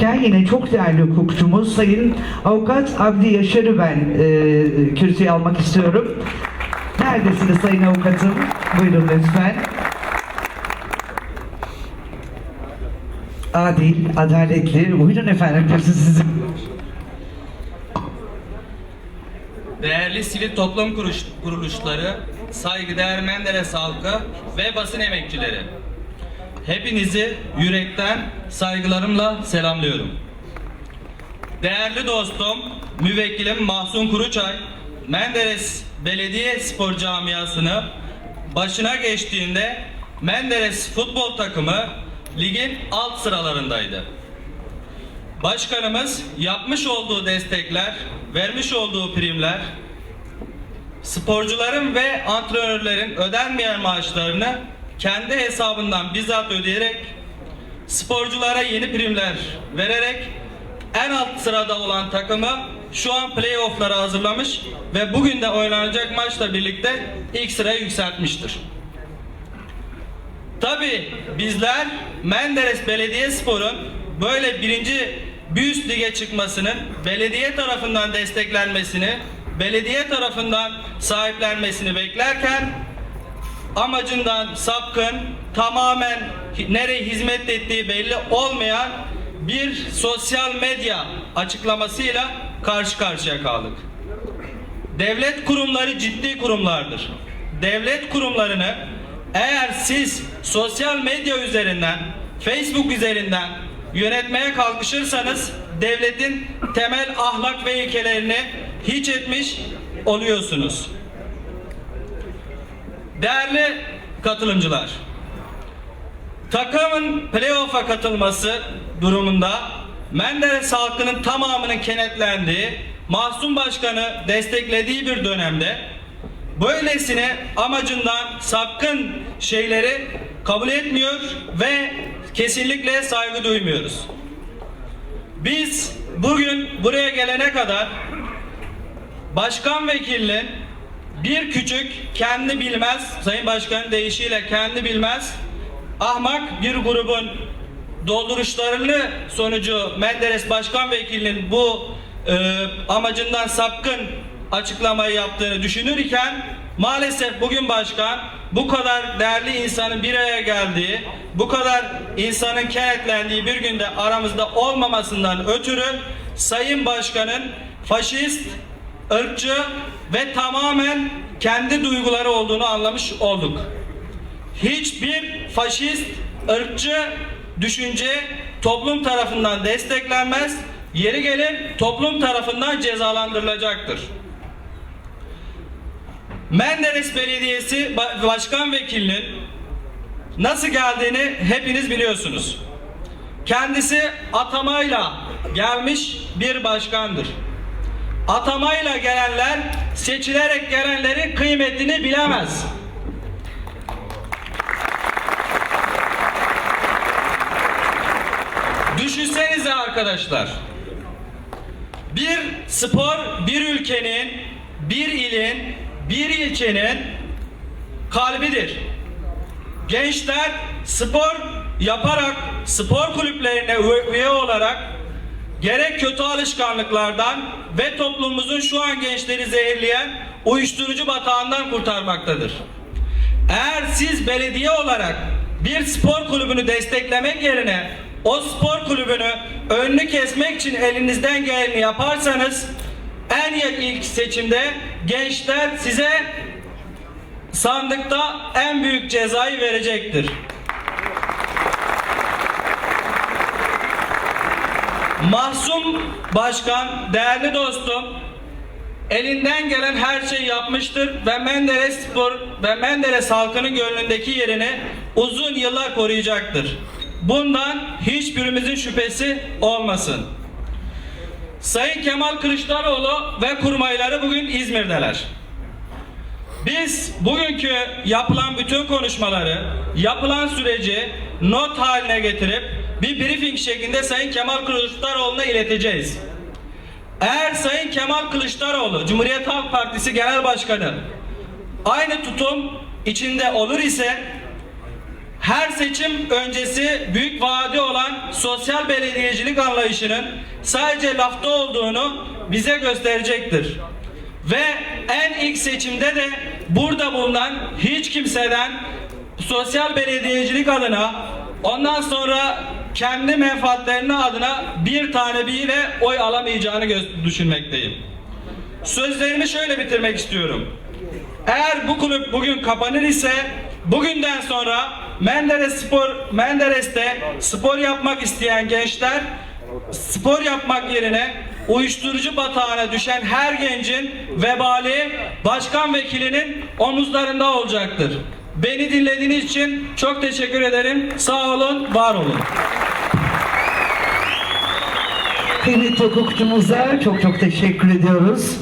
ederken yine çok değerli hukukçumuz Sayın Avukat Abdi Yaşar'ı ben e, kürsüye almak istiyorum. Neredesiniz Sayın Avukatım? Buyurun lütfen. Adil, adaletli. Buyurun efendim kürsü sizin. Değerli sivil toplum kuruş- kuruluşları, saygıdeğer Menderes halkı ve basın emekçileri. Hepinizi yürekten saygılarımla selamlıyorum. Değerli dostum, müvekkilim Mahsun Kuruçay, Menderes Belediye Spor Camiası'nı başına geçtiğinde Menderes futbol takımı ligin alt sıralarındaydı. Başkanımız yapmış olduğu destekler, vermiş olduğu primler, sporcuların ve antrenörlerin ödenmeyen maaşlarını kendi hesabından bizzat ödeyerek sporculara yeni primler vererek en alt sırada olan takımı şu an playoff'lara hazırlamış ve bugün de oynanacak maçla birlikte ilk sıraya yükseltmiştir. Tabi bizler Menderes Belediyespor'un böyle birinci bir lige çıkmasının belediye tarafından desteklenmesini, belediye tarafından sahiplenmesini beklerken amacından sapkın, tamamen nereye hizmet ettiği belli olmayan bir sosyal medya açıklamasıyla karşı karşıya kaldık. Devlet kurumları ciddi kurumlardır. Devlet kurumlarını eğer siz sosyal medya üzerinden, Facebook üzerinden yönetmeye kalkışırsanız devletin temel ahlak ve ilkelerini hiç etmiş oluyorsunuz. Değerli katılımcılar, takımın playoff'a katılması durumunda Menderes halkının tamamının kenetlendiği, Mahsun Başkanı desteklediği bir dönemde böylesine amacından sapkın şeyleri kabul etmiyor ve kesinlikle saygı duymuyoruz. Biz bugün buraya gelene kadar başkan vekilinin bir küçük kendi bilmez, Sayın Başkanın deyişiyle kendi bilmez, ahmak bir grubun dolduruşlarını sonucu Menderes Başkan Vekilinin bu e, amacından sapkın açıklamayı yaptığını düşünürken maalesef bugün başkan bu kadar değerli insanın bir araya geldiği, bu kadar insanın kenetlendiği bir günde aramızda olmamasından ötürü Sayın Başkan'ın faşist, ırkçı ve tamamen kendi duyguları olduğunu anlamış olduk. Hiçbir faşist, ırkçı düşünce toplum tarafından desteklenmez, yeri gelir toplum tarafından cezalandırılacaktır. Menderes Belediyesi Ba- Başkan Vekilinin nasıl geldiğini hepiniz biliyorsunuz. Kendisi atamayla gelmiş bir başkandır. Atamayla gelenler seçilerek gelenlerin kıymetini bilemez. Düşünsenize arkadaşlar. Bir spor bir ülkenin, bir ilin, bir ilçenin kalbidir. Gençler spor yaparak, spor kulüplerine üye- olarak gerek kötü alışkanlıklardan ve toplumumuzun şu an gençleri zehirleyen uyuşturucu batağından kurtarmaktadır. Eğer siz belediye olarak bir spor kulübünü desteklemek yerine o spor kulübünü önünü kesmek için elinizden geleni yaparsanız en yakın ilk seçimde gençler size sandıkta en büyük cezayı verecektir. Mahsum Başkan, değerli dostum, elinden gelen her şeyi yapmıştır ve Menderes Spor ve Menderes halkının gönlündeki yerini uzun yıllar koruyacaktır. Bundan hiçbirimizin şüphesi olmasın. Sayın Kemal Kılıçdaroğlu ve kurmayları bugün İzmir'deler. Biz bugünkü yapılan bütün konuşmaları, yapılan süreci not haline getirip bir briefing şeklinde Sayın Kemal Kılıçdaroğlu'na ileteceğiz. Eğer Sayın Kemal Kılıçdaroğlu, Cumhuriyet Halk Partisi Genel Başkanı aynı tutum içinde olur ise her seçim öncesi büyük vaadi olan sosyal belediyecilik anlayışının sadece lafta olduğunu bize gösterecektir. Ve en ilk seçimde de burada bulunan hiç kimseden sosyal belediyecilik adına ondan sonra kendi menfaatlerine adına bir tane bile oy alamayacağını düşünmekteyim. Sözlerimi şöyle bitirmek istiyorum. Eğer bu kulüp bugün kapanır ise bugünden sonra Menderes Spor Menderes'te spor yapmak isteyen gençler spor yapmak yerine uyuşturucu batağına düşen her gencin vebali başkan vekilinin omuzlarında olacaktır. Beni dinlediğiniz için çok teşekkür ederim. Sağ olun, var olun. Kıymetli hukukçumuza çok çok teşekkür ediyoruz.